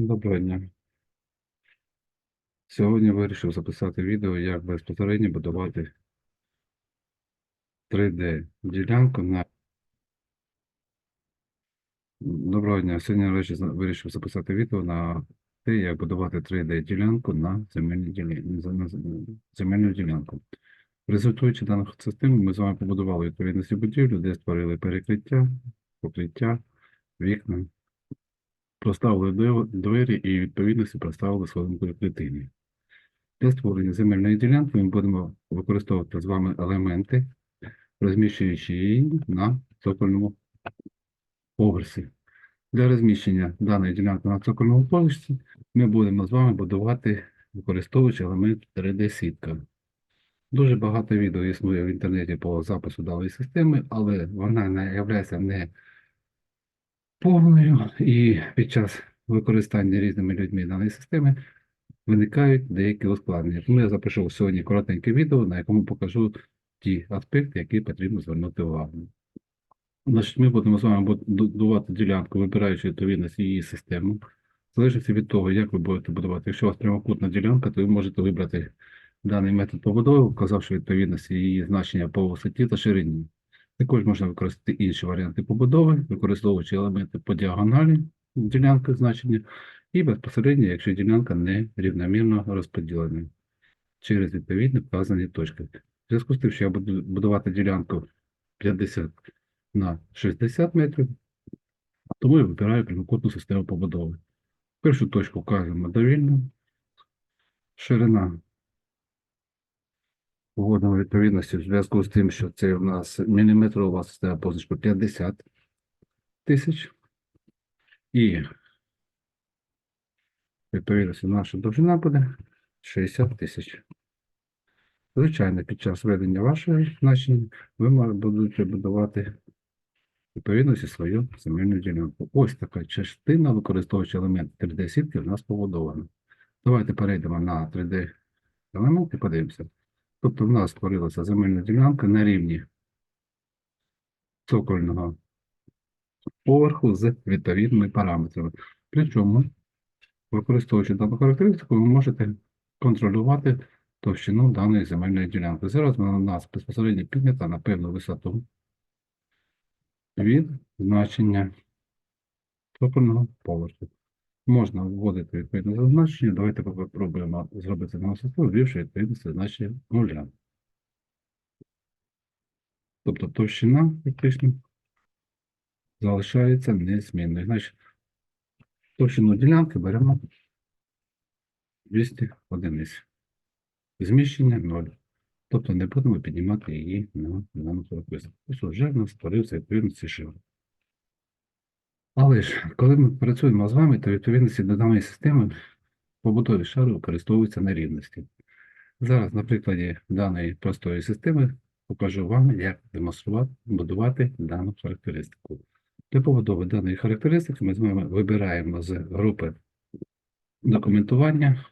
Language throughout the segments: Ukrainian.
Доброго дня. Сьогодні вирішив записати відео, як безпосередньо будувати 3D ділянку на Доброго дня. Сьогодні вирішив записати відео на те, як будувати 3D ділянку на. На земельну ділянку. Результуючи даних систем, ми з вами побудували відповідності будівлю, де створили перекриття, покриття, вікна, проставили двері і відповідності проставили сходинкові клітини. Для створення земельної ділянки ми будемо використовувати з вами елементи, розміщуючи її на цокольному поверсі. Для розміщення даної ділянки на цокольному поверсі ми будемо з вами будувати, використовуючи елемент 3D-сітка. Дуже багато відео існує в інтернеті по запису даної системи, але вона не є не повною і під час використання різними людьми даної системи виникають деякі ускладнення. Тому я запишу сьогодні коротеньке відео, на якому покажу ті аспекти, які потрібно звернути увагу. Значить, ми будемо з вами будувати ділянку, вибираючи відповідність її систему. Залежить від того, як ви будете будувати. Якщо у вас прямокутна ділянка, то ви можете вибрати даний метод побудови, вказавши відповідності її значення по висоті та ширині. Також можна використати інші варіанти побудови, використовуючи елементи по діагоналі ділянки значення, і безпосередньо, якщо ділянка не рівномірно розподілена через відповідні вказані точки. В зв'язку з тим, що я буду будувати ділянку 50 на 60 метрів, тому я вибираю прямокутну систему побудови. Першу точку вказуємо довільно. Ширина вводимо відповідності в зв'язку з тим, що це у нас міліметрова система позначку 50 тисяч. І відповідності наша довжина буде 60 тисяч. Звичайно, під час ведення вашого значення ви будете будувати відповідності свою земельну ділянку. Ось така частина, використовуючи елемент 3D-сітки, в нас побудована. Давайте перейдемо на 3D елемент і подивимося. Тобто в нас створилася земельна ділянка на рівні цокольного поверху з відповідними параметрами. Причому, використовуючи дану характеристику, ви можете контролювати товщину даної земельної ділянки. Зараз вона у нас безпосередньо піднята на певну висоту від значення цокольного поверху. Можна вводити відповідне зазначення. Давайте попробуємо зробити на висоту, ввівши відповідне значення нуля. Тобто товщина фактично залишається незмінною. Значить, товщину ділянки беремо 200 одиниць. Зміщення 0. Тобто не будемо піднімати її на дану характеристику. Ось вже в нас створився відповідності шив. Але ж, коли ми працюємо з вами, то відповідності до даної системи побутові шари використовуються на рівності. Зараз на прикладі даної простої системи покажу вам, як демонструвати, будувати дану характеристику. Для побудови даної характеристики ми з вами вибираємо з групи документування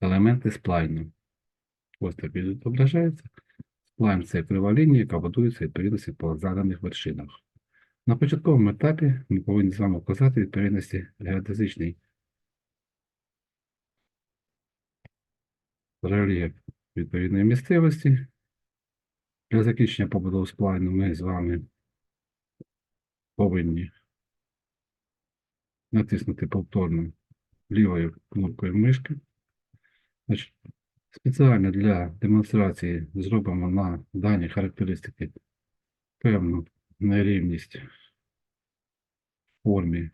елементи сплайну. Ось так відображається. Сплайн – це крива лінія, яка будується відповідності по заданих вершинах. На початковому етапі ми повинні з вами вказати відповідності геодезичний рельєф відповідної місцевості. Для закінчення побудови сплайну ми з вами повинні натиснути повторно лівою кнопкою мишки. Спеціально для демонстрації зробимо на дані характеристики певну нерівність формі,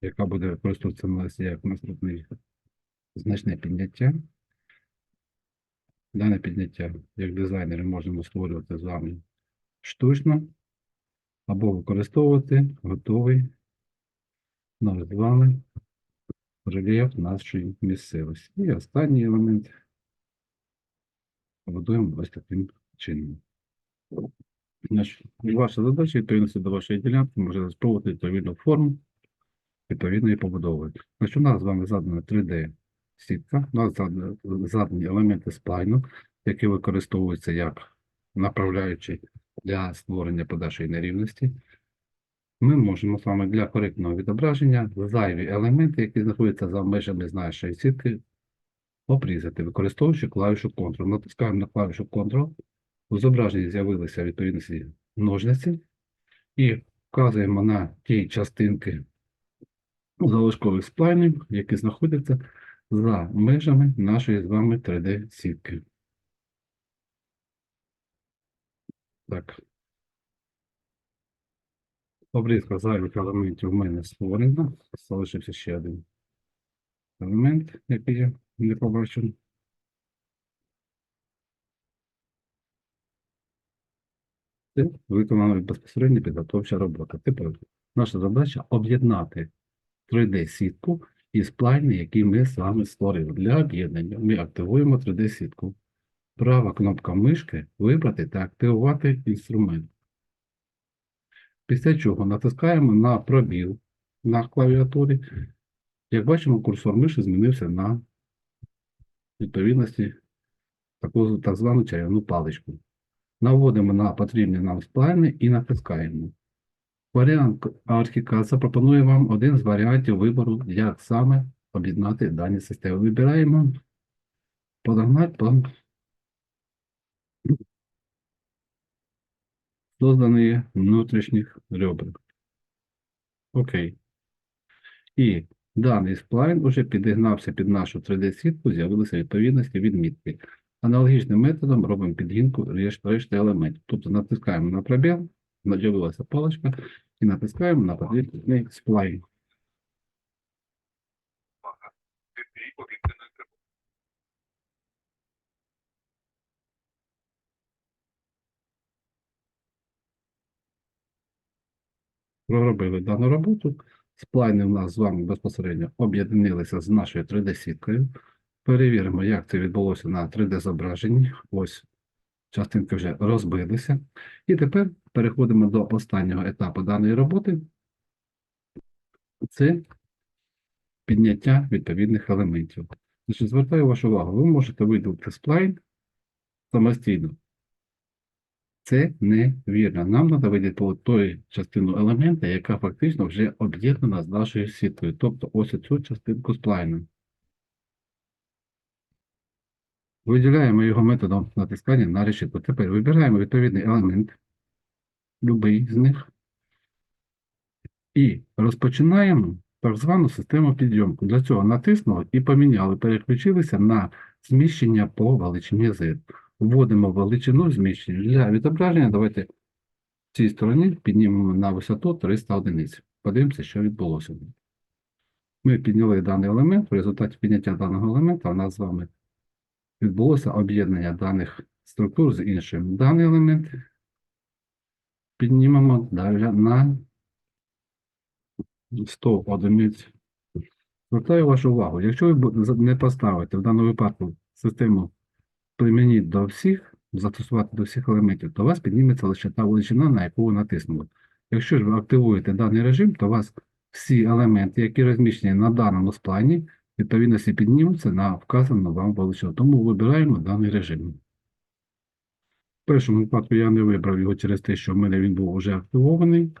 яка буде використовуватися у нас як наступний значне підняття. Дане підняття, як дизайнери, можемо створювати з вами штучно або використовувати готовий вами рельєф нашої місцевості. І останній елемент побудуємо ось таким чином. Значить, ваша задача відповідності до вашої ділянки може спробувати відповідну форму відповідної побудови. Значить, у нас з вами задана 3D сітка, у нас задані елементи сплайну, які використовуються як направляючі для створення подальшої нерівності. ми можемо з вами для коректного відображення зайві елементи, які знаходяться за межами нашої сітки, обрізати, використовуючи клавішу Ctrl. Натискаємо на клавішу Ctrl, у зображенні з'явилися відповідності ножниці і вказуємо на ті частинки залишкових сплайнів, які знаходяться за межами нашої з вами 3D-сітки. Так. Обрізка зайвих елементів в мене створена. Залишився ще один елемент, який я не побачив. Це виконана безпосередньо підготовча робота. Тепер наша задача об'єднати 3D-сітку і сплайни, які ми вами створили. Для об'єднання ми активуємо 3D-сітку. Права кнопка мишки вибрати та активувати інструмент. Після чого натискаємо на пробіл на клавіатурі. Як бачимо, курсор миші змінився на відповідності таку так звану чарівну паличку. Наводимо на потрібні нам сплайни і натискаємо. Варіант ArchiCAD запропонує вам один з варіантів вибору, як саме об'єднати дані системи. Вибираємо подогнати по создані внутрішніх ребрах. Окей. І даний сплайн уже підігнався під нашу 3D-сітку, з'явилися відповідності відмітки. Аналогічним методом робимо підгінку решти елементів. Тобто натискаємо на пробіл, з'явилася паличка, і натискаємо на потрібний сплайн. проробили дану роботу. Сплайни у нас з вами безпосередньо об'єднилися з нашою 3D-сіткою. Перевіримо, як це відбулося на 3D-зображенні. Ось частинки вже розбилися. І тепер переходимо до останнього етапу даної роботи. Це підняття відповідних елементів. Значить, звертаю вашу увагу, ви можете виділити сплайн самостійно. Це невірно. Нам треба виділити ту частину елемента, яка фактично вже об'єднана з нашою сіткою. Тобто ось цю частинку сплайну. Виділяємо його методом натискання на решітку. Тепер вибираємо відповідний елемент, будь-який з них, і розпочинаємо так звану систему підйомку. Для цього натиснули і поміняли, переключилися на зміщення по величині Z. Вводимо величину зміщення. Для відображення давайте в цій стороні піднімемо на висоту 300 одиниць. Подивимося, що відбулося. Ми підняли даний елемент. В результаті підняття даного елемента у нас з вами відбулося об'єднання даних структур з іншим. Даний елемент піднімемо далі на 100 одиниць. Звертаю вашу увагу, якщо ви не поставите в даному випадку систему примініть до всіх, застосувати до всіх елементів, то у вас підніметься лише та величина, на яку ви натиснули. Якщо ж ви активуєте даний режим, то у вас всі елементи, які розміщені на даному сплані, відповідності піднімуться на вказану вам величину. Тому вибираємо даний режим. В першому випадку я не вибрав його через те, що в мене він був вже активований.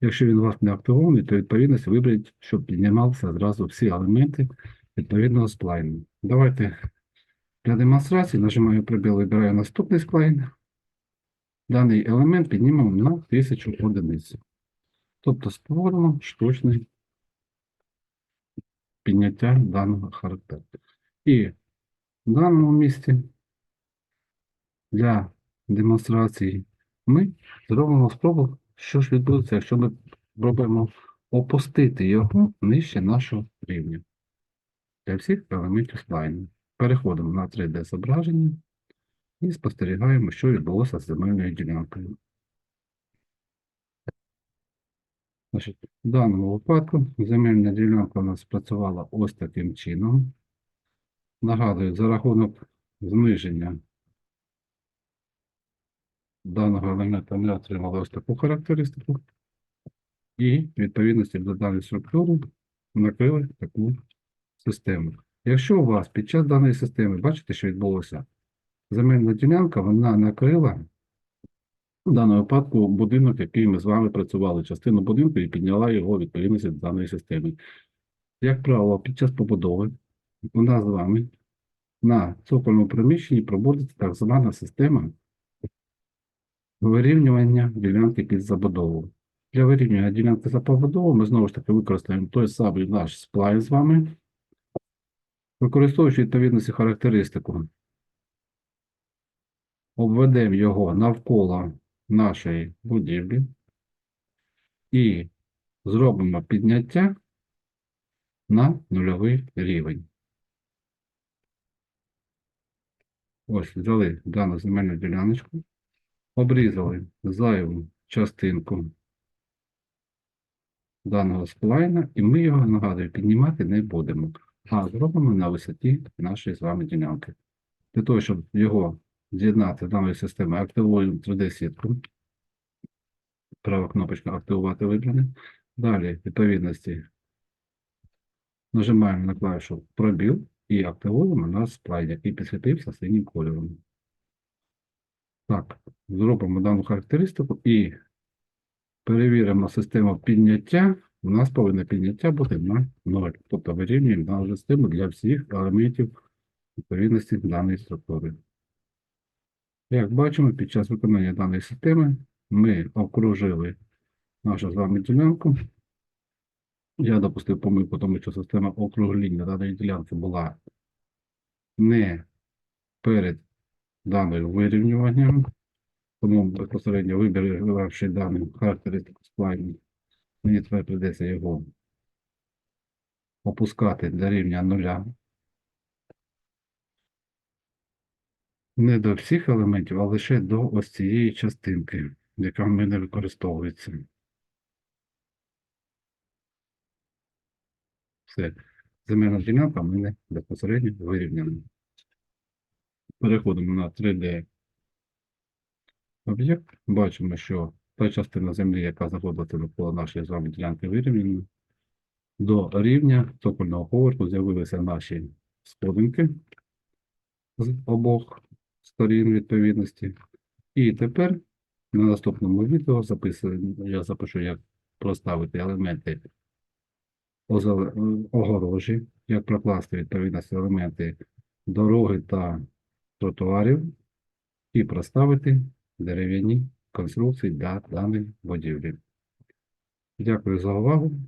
Якщо він у вас не активований, то відповідності виберіть, щоб піднімалися зразу всі елементи відповідного сплайну. Давайте для демонстрації нажимаю пробіл, вибираю наступний сплайн. Даний елемент піднімемо на 1000 одиниць. Тобто створимо штучне підняття даного характеру. І в даному місці для демонстрації ми зробимо спробу, що ж відбудеться, якщо ми спробуємо опустити його нижче нашого рівня для всіх елементів сплайну. Переходимо на 3D зображення і спостерігаємо, що відбулося з земельною ділянкою. Значить, в даному випадку земельна ділянка у нас працювала ось таким чином. Нагадую, за рахунок зниження даного елемента ми отримали ось таку характеристику. І відповідності до даної структури накрили таку систему. Якщо у вас під час даної системи, бачите, що відбулося? Земельна ділянка, вона накрила В даному випадку будинок, який ми з вами працювали, частину будинку і підняла його відповідності до даної системи. Як правило, під час побудови у нас з вами на цокольному приміщенні проводиться так звана система вирівнювання ділянки під забудову. Для вирівнювання ділянки за побудову ми знову ж таки використаємо той самий наш сплайн з вами, використовуючи відповідності характеристику. Обведемо його навколо нашої будівлі і зробимо підняття на нульовий рівень. Ось взяли дану земельну діляночку, обрізали зайву частинку даного сплайна, і ми його, нагадую, піднімати не будемо, а зробимо на висоті нашої з вами ділянки. Для того, щоб його з'єднати з даною системою, активуємо 3D-сітку. Права кнопочка активувати вибране. Далі, відповідності, нажимаємо на клавішу пробіл і активуємо наш сплайн, який підсвітився синім кольором. Так, зробимо дану характеристику і перевіримо систему підняття. У нас повинне підняття бути на 0. Тобто вирівнюємо дану систему для всіх елементів відповідності даної структури. Як бачимо, під час виконання даної системи ми окружили нашу з вами ділянку. Я допустив помилку, тому що система округління даної ділянки була не перед даною вирівнюванням, тому безпосередньо вибиравши дану характеристику сплайну, мені тепер прийдеться його опускати до рівня нуля. Не до всіх елементів, а лише до ось цієї частинки, яка в мене використовується. Все. Земельна ділянка в мене безпосередньо вирівняна. Переходимо на 3D об'єкт. Бачимо, що та частина землі, яка знаходиться навколо нашої з вами ділянки вирівняна. До рівня цокольного поверху з'явилися наші сходинки з обох сторін відповідності. І тепер на наступному відео я запишу, як проставити елементи огорожі, як прокласти відповідності елементи дороги та тротуарів і проставити дерев'яні конструкції для даної будівлі. Дякую за увагу.